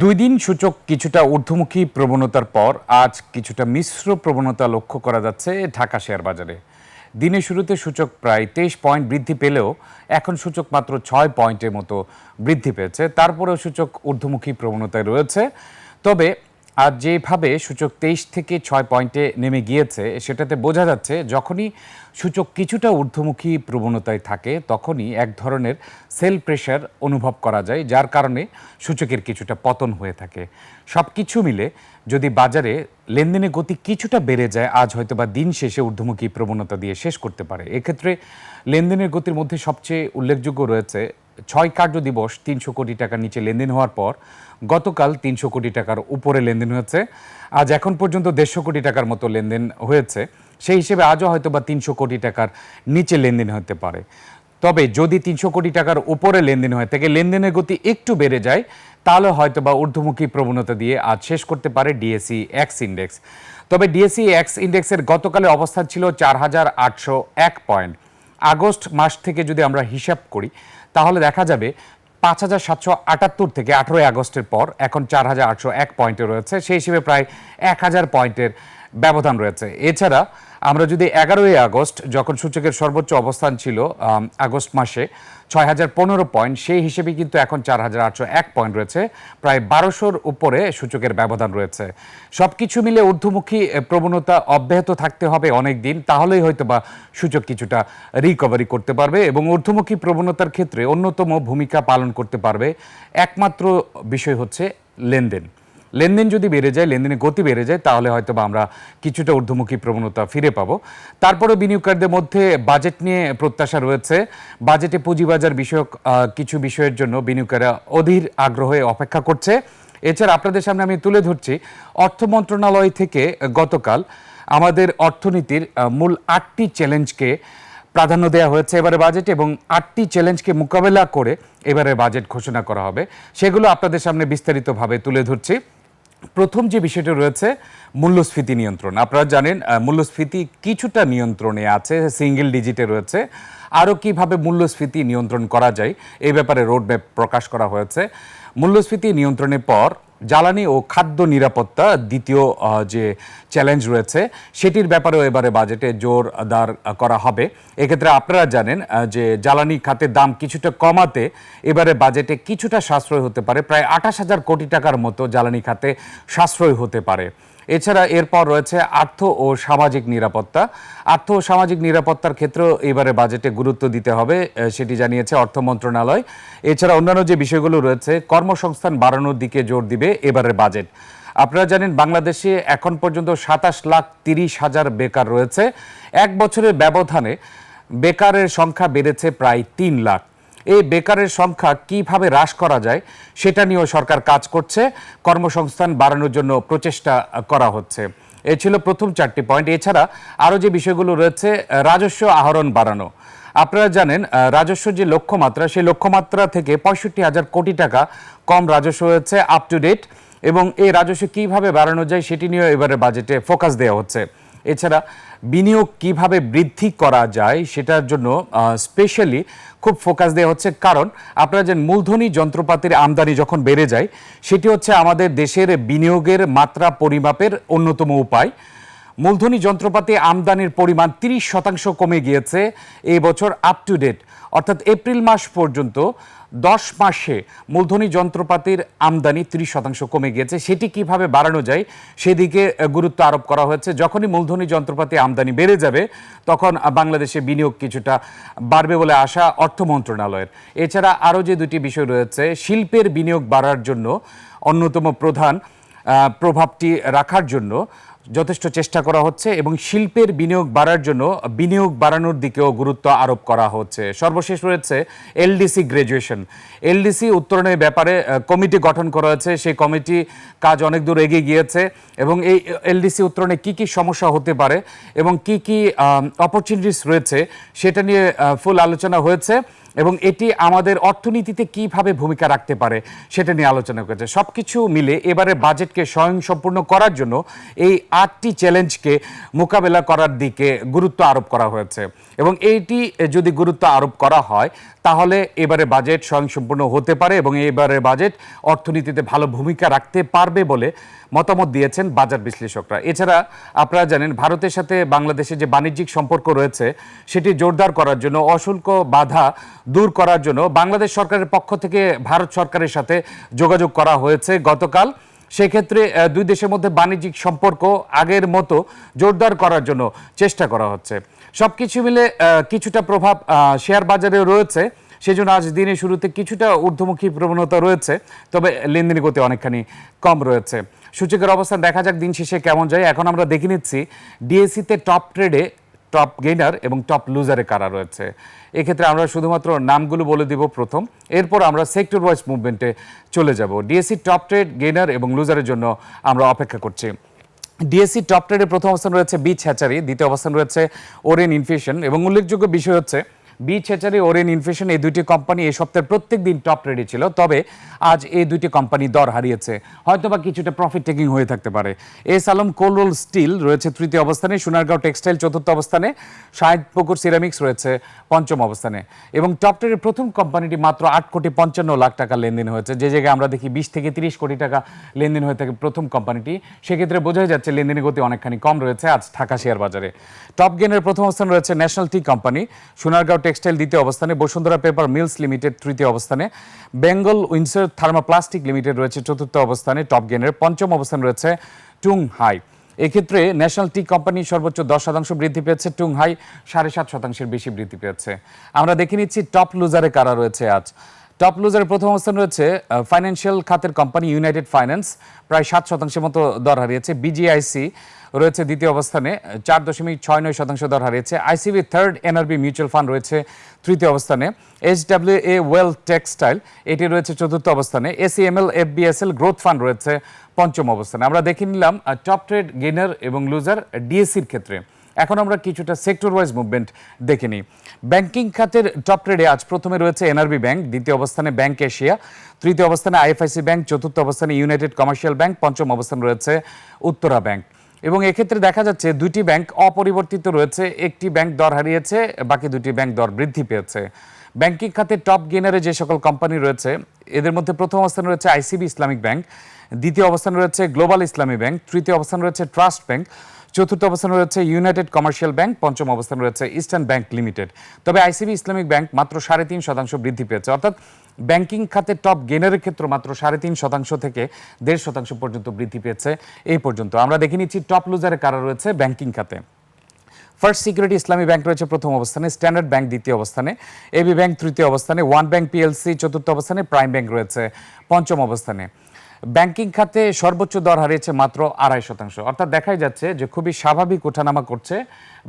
দুই দিন সূচক কিছুটা ঊর্ধ্বমুখী প্রবণতার পর আজ কিছুটা মিশ্র প্রবণতা লক্ষ্য করা যাচ্ছে ঢাকা শেয়ার বাজারে। দিনের শুরুতে সূচক প্রায় তেইশ পয়েন্ট বৃদ্ধি পেলেও এখন সূচক মাত্র ছয় পয়েন্টের মতো বৃদ্ধি পেয়েছে। তারপরেও সূচক ঊর্ধ্বমুখী প্রবণতায় রয়েছে। তবে আজ যেভাবে সূচক তেইশ থেকে ছয় পয়েন্টে নেমে গিয়েছে, সেটাতে বোঝা যাচ্ছে যখনই সূচক কিছুটা ঊর্ধ্বমুখী প্রবণতায় থাকে, তখনই এক ধরনের সেল প্রেশার অনুভব করা যায়, যার কারণে সূচকের কিছুটা পতন হয়ে থাকে। সব কিছু মিলে যদি বাজারে লেনদেনের গতি কিছুটা বেড়ে যায়, আজ হয়তো বা দিন শেষে ঊর্ধ্বমুখী প্রবণতা দিয়ে শেষ করতে পারে। এক্ষেত্রে লেনদেনের গতির মধ্যে সবচেয়ে উল্লেখযোগ্য রয়েছে, ছয় কার্য দিবস তিনশো কোটি টাকার নিচে লেনদেন হওয়ার পর গতকাল তিনশো কোটি টাকার উপরে লেনদেন হয়েছে। আজ এখন পর্যন্ত দেড়শো কোটি টাকার মতো লেনদেন হয়েছে। সেই হিসেবে আজও হয়তো বা তিনশো কোটি টাকার নিচে লেনদেন হতে পারে। তবে যদি তিনশো কোটি টাকার উপরে লেনদেন হয়ে, থাকে লেনদেনের গতি একটু বেড়ে যায়, তাহলে হয়তো বা ঊর্ধ্বমুখী প্রবণতা দিয়ে আজ শেষ করতে পারে ডিএসি এক্স ইন্ডেক্স। তবে ডিএসি এক্স ইন্ডেক্সের গতকালের অবস্থান ছিল চার হাজার আটশো এক পয়েন্ট। আগস্ট মাস থেকে যদি আমরা হিসাব করি, তাহলে দেখা যাবে পাঁচ হাজার সাতশো আটাত্তর থেকে আঠেরোই আগস্টের পর এখন চার হাজার আটশো এক পয়েন্টে রয়েছে। সেই হিসেবে প্রায় এক হাজার পয়েন্টের ব্যবধান রয়েছে। এছাড়া আমরা যদি এগারোই আগস্ট, যখন সূচকের সর্বোচ্চ অবস্থান ছিল আগস্ট মাসে, ছয় হাজার পনেরো পয়েন্ট, সেই হিসেবে কিন্তু এখন চার হাজার আটশো এক পয়েন্ট রয়েছে। প্রায় বারোশোর উপরে সূচকের ব্যবধান রয়েছে। সব কিছু মিলে ঊর্ধ্বমুখী প্রবণতা অব্যাহত থাকতে হবে অনেক দিন তাহলেই হয়তো বা সূচক কিছুটা রিকভারি করতে পারবে এবং ঊর্ধ্বমুখী প্রবণতার ক্ষেত্রে অন্যতম ভূমিকা পালন করতে পারবে। একমাত্র বিষয় হচ্ছে লেনদেন। লেনদেন যদি বেড়ে যায়, লেনদেনের গতি বেড়ে যায়, তাহলে হয়তো বা আমরা কিছুটা ঊর্ধ্বমুখী প্রবণতা ফিরে পাবো। তারপরে বিনিয়োগকারীদের মধ্যে বাজেট নিয়ে প্রত্যাশা রয়েছে। বাজেটে পুঁজিবাজার বিষয়ক কিছু বিষয়ের জন্য বিনিয়োগকারীরা অধীর আগ্রহে অপেক্ষা করছে। এছাড়া আপনাদের সামনে আমি তুলে ধরছি, অর্থ মন্ত্রণালয় থেকে গতকাল আমাদের অর্থনীতির মূল আটটি চ্যালেঞ্জকে প্রাধান্য দেওয়া হয়েছে। এবারে বাজেট এবং আটটি চ্যালেঞ্জকে মোকাবেলা করে এবারে বাজেট ঘোষণা করা হবে। সেগুলো আপনাদের সামনে বিস্তারিতভাবে তুলে ধরছি। প্রথম যে বিষয়টা রয়েছে, মূল্যস্ফীতি নিয়ন্ত্রণ। আপনারা জানেন মূল্যস্ফীতি কিছুটা নিয়ন্ত্রণে আছে, সিঙ্গেল ডিজিটে রয়েছে। আরও কীভাবে মূল্যস্ফীতি নিয়ন্ত্রণ করা যায়, এই ব্যাপারে রোডম্যাপ প্রকাশ করা হয়েছে। মূল্যস্ফীতি নিয়ন্ত্রণের পর জ্বালানি ও খাদ্য নিরাপত্তা দ্বিতীয় যে চ্যালেঞ্জ রয়েছে, সেটির ব্যাপারেও এবারে বাজেটে জোর দার করা হবে। এক্ষেত্রে আপনারা জানেন যে জ্বালানি খাতের দাম কিছুটা কমাতে এবারে বাজেটে কিছুটা সাশ্রয় হতে পারে। প্রায় আঠাশ হাজার কোটি টাকার মতো জ্বালানি খাতে সাশ্রয় হতে পারে। এছাড়া এরপর রয়েছে আর্থ ও সামাজিক নিরাপত্তা। আর্থ ও সামাজিক নিরাপত্তার ক্ষেত্রেও এবারে বাজেটে গুরুত্ব দিতে হবে সেটি জানিয়েছে অর্থ মন্ত্রণালয়। এছাড়া অন্যান্য যে বিষয়গুলো রয়েছে, কর্মসংস্থান বাড়ানোর দিকে জোর দিবে এবারের বাজেট। আপনারা জানেন, বাংলাদেশে এখন পর্যন্ত সাতাশ লাখ তিরিশ হাজার বেকার রয়েছে। এক বছরের ব্যবধানে বেকারের সংখ্যা বেড়েছে প্রায় তিন লাখ। এই বেকারের সংখ্যা কীভাবে হ্রাস করা যায় সেটা নিয়েও সরকার কাজ করছে। কর্মসংস্থান বাড়ানোর জন্য প্রচেষ্টা করা হচ্ছে। এ ছিল প্রথম চারটি পয়েন্ট। এছাড়া আরও যে বিষয়গুলো রয়েছে রাজস্ব আহরণ বাড়ানো। আপনারা জানেন রাজস্ব যে লক্ষ্যমাত্রা, সেই লক্ষ্যমাত্রা থেকে পঁয়ষট্টি হাজার কোটি টাকা কম রাজস্ব হয়েছে আপ টু ডেট এবং এই রাজস্ব কীভাবে বাড়ানো যায় সেটি নিয়েও এবারে বাজেটে ফোকাস দেওয়া হচ্ছে। এছাড়া বিনিয়োগ কীভাবে বৃদ্ধি করা যায় সেটার জন্য স্পেশালি খুব ফোকাস দেওয়া হচ্ছে। কারণ আপনারা যে মূলধনী যন্ত্রপাতির আমদানি যখন বেড়ে যায়, সেটি হচ্ছে আমাদের দেশের বিনিয়োগের মাত্রা পরিমাপের অন্যতম উপায়। মূলধনী যন্ত্রপাতি আমদানির পরিমাণ তিরিশ শতাংশ কমে গিয়েছে এই বছর আপ টু ডেট অর্থাৎ এপ্রিল মাস পর্যন্ত দশ মাসে মূলধনী যন্ত্রপাতির আমদানি তিরিশ শতাংশ কমে গিয়েছে। সেটি কীভাবে বাড়ানো যায় সেদিকে গুরুত্ব আরোপ করা হয়েছে। যখনই মূলধনী যন্ত্রপাতি আমদানি বেড়ে যাবে, তখন বাংলাদেশে বিনিয়োগ কিছুটা বাড়বে বলে আশা অর্থ মন্ত্রণালয়ের। এছাড়া আরও যে দুটি বিষয় রয়েছে, শিল্পের বিনিয়োগ বাড়ার জন্য অন্যতম প্রধান প্রভাবটি রাখার জন্য যথেষ্ট চেষ্টা করা হচ্ছে এবং শিল্পের বিনিয়োগ বাড়ার জন্য বিনিয়োগ বাড়ানোর দিকেও গুরুত্ব আরোপ করা হচ্ছে। সর্বশেষ রয়েছে এলডিসি গ্রাজুয়েশন। এলডিসি উত্তরণের ব্যাপারে কমিটি গঠন করা হয়েছে। সেই কমিটি কাজ অনেক দূর এগিয়ে গিয়েছে এবং এই এলডিসি উত্তরণে কি কি সমস্যা হতে পারে এবং কি কি অপরচুনিটিস রয়েছে সেটা নিয়ে ফুল আলোচনা হয়েছে। এবং এটি আমাদের অর্থনীতিতে কীভাবে ভূমিকা রাখতে পারে সেটা নিয়ে আলোচনা করেছে। সব কিছু মিলে এবারে বাজেটকে স্বয়ংসম্পূর্ণ করার জন্য এই আটটি চ্যালেঞ্জকে মোকাবেলা করার দিকে গুরুত্ব আরোপ করা হয়েছে। এবং এইটি যদি গুরুত্ব আরোপ করা হয়, তাহলে এবারে বাজেট স্বয়ংসম্পূর্ণ হতে পারে এবং এবারে বাজেট অর্থনীতিতে ভালো ভূমিকা রাখতে পারবে বলে মতামত দিয়েছেন বাজার বিশ্লেষকরা। এছাড়া আপনারা জানেন, ভারতের সাথে বাংলাদেশের যে বাণিজ্যিক সম্পর্ক রয়েছে, সেটি জোরদার করার জন্য, অশুল্ক বাধা দূর করার জন্য বাংলাদেশ সরকারের পক্ষ থেকে ভারত সরকারের সাথে যোগাযোগ করা হয়েছে গতকাল। সেক্ষেত্রে দুই দেশের মধ্যে বাণিজ্যিক সম্পর্ক আগের মতো জোরদার করার জন্য চেষ্টা করা হচ্ছে। সব কিছু মিলে কিছুটা প্রভাব শেয়ার বাজারে রয়েছে। সেজন্য আজ দিনের শুরুতে কিছুটা ঊর্ধ্বমুখী প্রবণতা রয়েছে, তবে লেনদেনের গতি অনেকখানি কম রয়েছে। সূচকের অবস্থান দেখা যাক দিন শেষে কেমন যায়। এখন আমরা দেখে নিচ্ছি ডিএসসিতে টপ ট্রেডে টপ গেইনার এবং টপ লুজারে কারা রয়েছে। এক্ষেত্রে আমরা শুধুমাত্র নামগুলো বলে দিব প্রথম। এরপর আমরা সেক্টর ওয়াইজ মুভমেন্টে চলে যাব। ডিএসসি টপ ট্রেড গেইনার এবং লুজারের জন্য আমরা অপেক্ষা করছি। ডিএসসি টপ ট্রেডে প্রথম অবস্থান রয়েছে বিচ হ্যাচারি, দ্বিতীয় অবস্থান রয়েছে ওরেন ইনফিউশন এবং উল্লেখযোগ্য বিষয় হচ্ছে বিচ হ্যাচারি ওরেন ইনফিউশন এই দুইটি কোম্পানি এই সপ্তাহের প্রত্যেক দিন টপ ট্রেডে ছিল। তবে আজ এই দুইটি কোম্পানি দর হারিয়েছে। হয়তোবা কিছুটা প্রফিট টেকিং হয়ে থাকতে পারে। এস আলম কোলরোল স্টিল রয়েছে তৃতীয় অবস্থানে, সোনারগাঁও টেক্সটাইল চতুর্থ অবস্থানে শাহিদপুকুর সিরামিক্স রয়েছে পঞ্চম অবস্থানে। এবং টপ ট্রেডের প্রথম কোম্পানিটি মাত্র আট কোটি পঞ্চান্ন লাখ টাকা লেনদেন হয়েছে। যে জায়গায় আমরা দেখি বিশ থেকে তিরিশ কোটি টাকা লেনদেন হয়ে থাকে প্রথম কোম্পানিটি। সেক্ষেত্রে বোঝাই যাচ্ছে লেনদেনের গতি অনেকখানি কম রয়েছে আজ ঢাকা শেয়ার বাজারে টপ গেনের প্রথম অবস্থান রয়েছে national T company, Sonargaon textile দ্বিতীয় অবস্থানে, বসুন্ধরা পেপার মিলস লিমিটেড তৃতীয় অবস্থানে, বেঙ্গল উইন্সার থার্মোপ্লাস্টিক লিমিটেড রয়েছে চতুর্থ অবস্থানে, টপ গেনের পঞ্চম অবস্থান রয়েছে টুং হাই এক্ষেত্রে ন্যাশনাল টি কোম্পানি সর্বোচ্চ দশ শতাংশ বৃদ্ধি পেয়েছে টুং হাই সাড়ে সাত শতাংশের বেশি বৃদ্ধি পেয়েছে। আমরা দেখে নিচ্ছি টপ লুজারে কারা রয়েছে আজ। টপ লুজারের প্রথম অবস্থান রয়েছে ফাইন্যান্সিয়াল খাতের কোম্পানি ইউনাইটেড ফাইন্যান্স প্রায় সাত শতাংশের মতো দর হারিয়েছে। বিজিআইসি রয়েছে দ্বিতীয় অবস্থানে, চার দশমিক ছয় নয় শতাংশ দর হারিয়েছে। ICB third NRB mutual fund রয়েছে তৃতীয় অবস্থানে। H W A well textile এটি রয়েছে চতুর্থ অবস্থানে। এসিএমএল এফবিএসএল গ্রোথ ফান্ড রয়েছে পঞ্চম অবস্থানে। আমরা দেখে নিলাম টপ ট্রেড গেনার এবং লুজার ডিএসসির ক্ষেত্রে। এখন আমরা কিছুটা সেক্টর ওয়াইজ মুভমেন্ট দেখে নিই। ব্যাংকিং খাতের টপ ট্রেডে আজ প্রথমে রয়েছে এনআরবি ব্যাংক দ্বিতীয় অবস্থানে ব্যাংক এশিয়া তৃতীয় অবস্থানে আইএফআইসি ব্যাংক চতুর্থ অবস্থানে ইউনাইটেড কমার্শিয়াল ব্যাংক পঞ্চম অবস্থান রয়েছে উত্তরা ব্যাংক এবং এক্ষেত্রে দেখা যাচ্ছে দুটি ব্যাংক অপরিবর্তিত রয়েছে, একটি ব্যাংক দর হারিয়েছে, বাকি দুটি ব্যাংক দর বৃদ্ধি পেয়েছে। ব্যাংকিং খাতে টপ গেনারে যে সকল কোম্পানি রয়েছে, এদের মধ্যে প্রথম অবস্থানে রয়েছে আইসিবি ইসলামিক ব্যাংক, দ্বিতীয় অবস্থানে রয়েছে গ্লোবাল ইসলামী ব্যাংক, তৃতীয় অবস্থানে রয়েছে ট্রাস্ট ব্যাংক, চতুর্থ অবস্থানে রয়েছে ইউনাইটেড কমার্শিয়াল ব্যাংক, পঞ্চম অবস্থানে রয়েছে ইস্টার্ন ব্যাংক লিমিটেড। তবে আইসিবি ইসলামিক ব্যাংক মাত্র সাড়ে তিন শতাংশ বৃদ্ধি পেয়েছে। অর্থাৎ ব্যাংকিং খাতে টপ গেনারের ক্ষেত্রে মাত্র সাড়ে তিন শতাংশ থেকে দেড় শতাংশ পর্যন্ত বৃদ্ধি পেয়েছে এই পর্যন্ত। আমরা দেখে নিচ্ছি টপ লুজারে কারা রয়েছে ব্যাংকিং খাতে। ফার্স্ট সিকিউরিটি ইসলামী ব্যাংক রয়েছে প্রথম অবস্থানে স্ট্যান্ডার্ড ব্যাংক দ্বিতীয় অবস্থানে এবি ব্যাংক তৃতীয় অবস্থানে ওয়ান ব্যাংক পিএলসি চতুর্থ অবস্থানে প্রাইম ব্যাংক রয়েছে পঞ্চম অবস্থানে। ব্যাংকিং খাতে সর্বোচ্চ দর হারিয়েছে মাত্র আড়াই শতাংশ। অর্থাৎ দেখাই যাচ্ছে যে খুবই স্বাভাবিক ওঠানামা করছে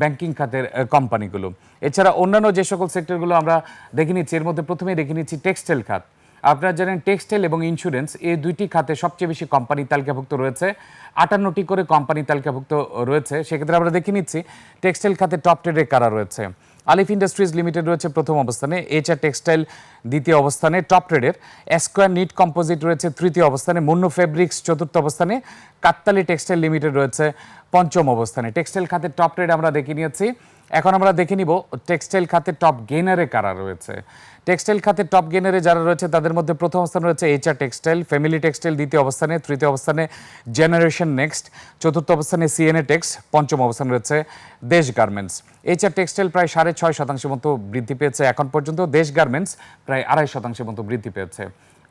ব্যাংকিং খাতের কোম্পানিগুলো এছাড়া অন্যান্য যে সকল সেক্টরগুলো আমরা দেখে নিচ্ছি, এর মধ্যে প্রথমেই দেখে নিচ্ছি টেক্সটাইল খাত। আপনারা জানেন টেক্সটাইল এবং ইন্স্যুরেন্স, এই দুইটি খাতে সবচেয়ে বেশি কোম্পানি তালিকাভুক্ত রয়েছে। আটান্নটি করে কোম্পানি তালিকাভুক্ত রয়েছে। সেক্ষেত্রে আমরা দেখে নিচ্ছি, টেক্সটাইল খাতে টপ ট্রেডে কারা রয়েছে? আলিফ ইন্ডাস্ট্রিজ লিমিটেড রয়েছে প্রথম অবস্থানে, এইচআর টেক্সটাইল দ্বিতীয় অবস্থানে, টপ ট্রেডের। স্কোয়ার নিট কম্পোজিট রয়েছে তৃতীয় অবস্থানে, মুন্নু ফেব্রিক্স চতুর্থ অবস্থানে কাত্তালি টেক্সটাইল লিমিটেড রয়েছে পঞ্চম অবস্থানে। টেক্সটাইল খাতের টপ ট্রেড আমরা দেখে নিয়েছি। এখন আমরা দেখে নিব, টেক্সটাইল খাতে টপ গেনারে কারা রয়েছে? টেক্সটাইল খাতে টপ গেনারে যারা রয়েছে, তাদের মধ্যে প্রথম অবস্থানে রয়েছে এইচআর টেক্সটাইল ফ্যামিলি টেক্সটাইল দ্বিতীয় অবস্থানে, তৃতীয় অবস্থানে জেনারেশন নেক্সট চতুর্থ অবস্থানে সিএনএ টেক্স পঞ্চম অবস্থানে রয়েছে দেশ গার্মেন্টস এইচআর টেক্সটাইল প্রায় সাড়ে ছয় শতাংশের মতো বৃদ্ধি পেয়েছে। এখন পর্যন্ত দেশ গার্মেন্টস প্রায় আড়াই শতাংশের মতো বৃদ্ধি পেয়েছে।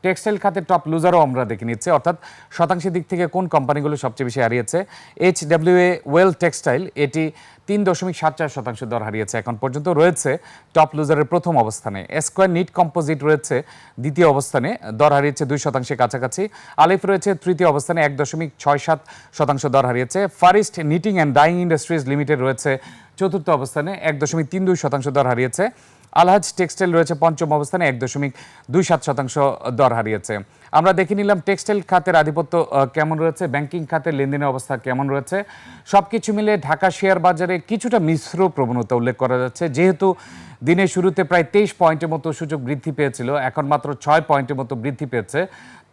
টেক্সটাইল খাতের টপ লুজারও আমরা দেখে নিচ্ছি। অর্থাৎ শতাংশের দিক থেকে কোন কোম্পানিগুলো সবচেয়ে বেশি হারিয়েছে? H W A well textile এটি তিন দশমিক সাত চার শতাংশ দর হারিয়েছে। এখন পর্যন্ত রয়েছে টপ লুজারের প্রথম অবস্থানে। স্কোয়ার নিট কম্পোজিট রয়েছে দ্বিতীয় অবস্থানে, দর হারিয়েছে দুই শতাংশের কাছাকাছি। আলিফ রয়েছে তৃতীয় অবস্থানে, এক দশমিক ছয় সাত শতাংশ দর হারিয়েছে। First knitting and dyeing industries limited রয়েছে চতুর্থ অবস্থানে, এক দশমিক তিন দুই শতাংশ দর হারিয়েছে। আলহাজ টেক্সটাইল রয়েছে পঞ্চম অবস্থানে এক দশমিক দুই সাত শতাংশ দর হারিয়েছে। আমরা দেখে নিলাম টেক্সটাইল খাতের আধিপত্য কেমন রয়েছে, ব্যাংকিং খাতের লেনদেনের অবস্থা কেমন রয়েছে। সব কিছু মিলে ঢাকা শেয়ার বাজারে কিছুটা মিশ্র প্রবণতা উল্লেখ করা যাচ্ছে। যেহেতু দিনের শুরুতে প্রায় তেইশ পয়েন্টের মতো সূচক বৃদ্ধি পেয়েছিল, এখন মাত্র ছয় পয়েন্টের মতো বৃদ্ধি পেয়েছে,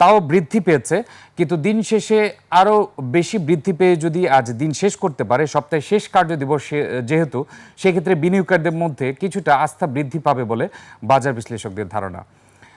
তাও বৃদ্ধি পেয়েছে। কিন্তু দিন শেষে আরও বেশি বৃদ্ধি পেয়ে যদি আজ দিন শেষ করতে পারে, সপ্তাহের শেষ কার্য দিবস যেহেতু, সেক্ষেত্রে বিনিয়োগকারীদের মধ্যে কিছুটা আস্থা বৃদ্ধি পাবে বলে বাজার বিশ্লেষকদের ধারণা।